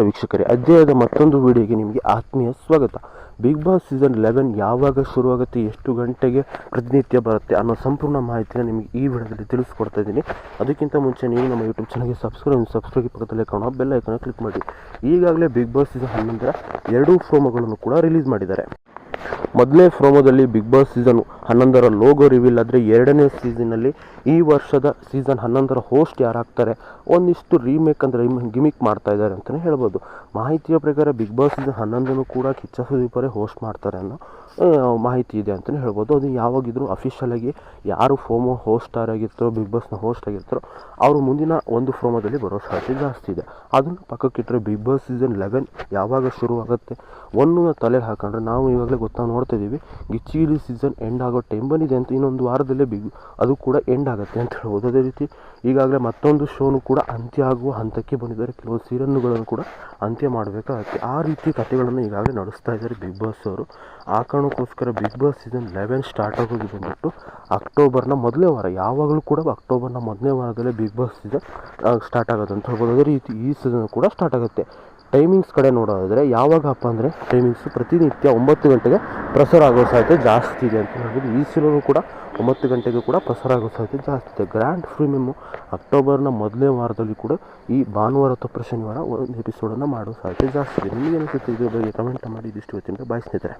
ವೀಕ್ಷಕರೇ ಅಧ್ಯಾಯದ ಮತ್ತೊಂದು ವಿಡಿಯೋಗೆ ನಿಮಗೆ ಆತ್ಮೀಯ ಸ್ವಾಗತ. ಬಿಗ್ ಬಾಸ್ ಸೀಸನ್ ಲೆವೆನ್ ಯಾವಾಗ ಶುರುವಾಗುತ್ತೆ, ಎಷ್ಟು ಗಂಟೆಗೆ ಪ್ರತಿನಿತ್ಯ ಬರುತ್ತೆ ಅನ್ನೋ ಸಂಪೂರ್ಣ ಮಾಹಿತಿನ ನಿಮಗೆ ಈ ವಿಡಿಯೋದಲ್ಲಿ ತಿಳಿಸ್ಕೊಡ್ತಾ ಇದ್ದೀನಿ. ಅದಕ್ಕಿಂತ ಮುಂಚೆ ನೀವು ನಮ್ಮ ಯೂಟ್ಯೂಬ್ ಚಾನಲ್ಗೆ ಸಬ್ಸ್ಕ್ರೈಬ್ ಸಬ್ಸ್ಕ್ರೈಬ್ ಪಕ್ಕದಲ್ಲಿ ಕಾಣೋ ಬೆಲ್ ಕ್ಲಿಕ್ ಮಾಡಿ. ಈಗಾಗಲೇ ಬಿಗ್ ಬಾಸ್ ಸೀಸನ್ ಹನ್ನೊಂದರ ಎರಡೂ ಪ್ರೋಮೋಗಳನ್ನು ಕೂಡ ರಿಲೀಸ್ ಮಾಡಿದ್ದಾರೆ. ಮೊದಲನೇ ಪ್ರೋಮೋದಲ್ಲಿ ಬಿಗ್ ಬಾಸ್ ಸೀಸನ್ ಹನ್ನೊಂದರ ಲೋಗೋ ರಿವೀಲ್ ಆದರೆ ಎರಡನೇ ಸೀಸನಲ್ಲಿ ಈ ವರ್ಷದ ಸೀಸನ್ ಹನ್ನೊಂದರ ಹೋಸ್ಟ್ ಯಾರಾಗ್ತಾರೆ ಒಂದಿಷ್ಟು ರೀಮೇಕ್ ಅಂದರೆ ಗಿಮಿಕ್ ಮಾಡ್ತಾ ಇದ್ದಾರೆ ಅಂತಲೇ ಹೇಳ್ಬೋದು. ಮಾಹಿತಿಯ ಪ್ರಕಾರ ಬಿಗ್ ಬಾಸ್ ಸೀಸನ್ ಹನ್ನೊಂದನ್ನು ಕೂಡ ಕಿಚ್ಚ ಸುದೀಪರೇ ಹೋಸ್ಟ್ ಮಾಡ್ತಾರೆ ಅನ್ನೋ ಮಾಹಿತಿ ಇದೆ ಅಂತಲೇ ಹೇಳ್ಬೋದು. ಅದು ಯಾವಾಗಿದ್ರು ಅಫಿಷಿಯಲಾಗಿ ಯಾರು ಫೋಮೋ ಹೋಸ್ಟ್ ಆಗಿರ್ತಾರೋ ಬಿಗ್ ಬಾಸ್ನ ಹೋಸ್ಟ್ ಆಗಿರ್ತಾರೋ, ಅವರು ಮುಂದಿನ ಒಂದು ಫ್ರೋಮೋದಲ್ಲಿ ಬರೋ ಸಾಧ್ಯತೆ ಜಾಸ್ತಿ ಇದೆ. ಅದನ್ನು ಪಕ್ಕಕ್ಕಿಟ್ಟರೆ ಬಿಗ್ ಬಾಸ್ ಸೀಸನ್ ಲೆವೆನ್ ಯಾವಾಗ ಶುರುವಾಗುತ್ತೆ? ಒಂದು ತಲೆಗೆ ಹಾಕೊಂಡ್ರೆ ನಾವು ಇವಾಗಲೇ ಗೊತ್ತಾ ನೋಡ್ತಾ ಇದ್ದೀವಿ. ಸೀಸನ್ ಎಂಡ್ ಆಗೋ ಟೈಮ್ ಬಂದಿದೆ ಅಂತ ಇನ್ನೊಂದು ವಾರದಲ್ಲೇ ಬಿಗ್ ಅದು ಕೂಡ ಎಂಡ್ ಆಗುತ್ತೆ ಅಂತ ಹೇಳ್ಬೋದು. ಅದೇ ರೀತಿ ಈಗಾಗಲೇ ಮತ್ತೊಂದು ಶೋನು ಕೂಡ ಅಂತ್ಯ ಆಗುವ ಹಂತಕ್ಕೆ ಬಂದಿದ್ದಾರೆ. ಕೆಲವು ಸೀರನ್ನುಗಳನ್ನು ಕೂಡ ಅಂತ್ಯ ಮಾಡಬೇಕಾಗುತ್ತೆ. ಆ ರೀತಿ ಕಥೆಗಳನ್ನು ಈಗಾಗಲೇ ನಡೆಸ್ತಾ ಇದ್ದಾರೆ ಬಿಗ್ ಬಾಸ್ ಅವರು. ಆ ಕಾರಣಕ್ಕೋಸ್ಕರ Bigg Boss season eleven start ಆಗೋದು ಬಂದ್ಬಿಟ್ಟು ಅಕ್ಟೋಬರ್ನ ಮೊದಲೇ ವಾರ, ಯಾವಾಗಲೂ ಕೂಡ ಅಕ್ಟೋಬರ್ನ ಮೊದಲನೇ ವಾರದಲ್ಲೇ ಬಿಗ್ ಬಾಸ್ ಸೀಸನ್ ಸ್ಟಾರ್ಟ್ ಆಗೋದು ಅಂತ ಹೇಳ್ಬೋದು. ಅದೇ ರೀತಿ ಈ ಸೀಸನ್ ಕೂಡ ಸ್ಟಾರ್ಟ್ ಆಗುತ್ತೆ. ಟೈಮಿಂಗ್ಸ್ ಕಡೆ ನೋಡೋದಾದರೆ ಯಾವಾಗಪ್ಪ ಅಂದರೆ ಟೈಮಿಂಗ್ಸು ಪ್ರತಿನಿತ್ಯ ಒಂಬತ್ತು ಗಂಟೆಗೆ ಪ್ರಸಾರ ಆಗೋ ಸಾಧ್ಯತೆ ಜಾಸ್ತಿ ಇದೆ ಅಂತ ಹೇಳ್ಬೋದು. ಈ ಸೀಸನು ಕೂಡ ಒಂಬತ್ತು ಗಂಟೆಗೆ ಕೂಡ ಪ್ರಸಾರ ಆಗೋ ಸಾಧ್ಯತೆ ಜಾಸ್ತಿ ಇದೆ. ಗ್ರ್ಯಾಂಡ್ ಪ್ರೀಮಿಯಮ್ಮು ಅಕ್ಟೋಬರ್ನ ಮೊದಲನೇ ವಾರದಲ್ಲಿ ಕೂಡ ಈ ಭಾನುವಾರ ಅಥವಾ ಶನಿವಾರ ಒಂದು ಎಪಿಸೋಡನ್ನು ಮಾಡೋ ಸಾಧ್ಯತೆ ಜಾಸ್ತಿ ಇದೆ. ನಿಮಗೆ ಅನಿಸುತ್ತೆ ಇದ್ರ ಬಗ್ಗೆ ಕಮೆಂಟ್ ಮಾಡಿ. ಇದಿಷ್ಟು ಇವತ್ತಿನ ಬಾಯ್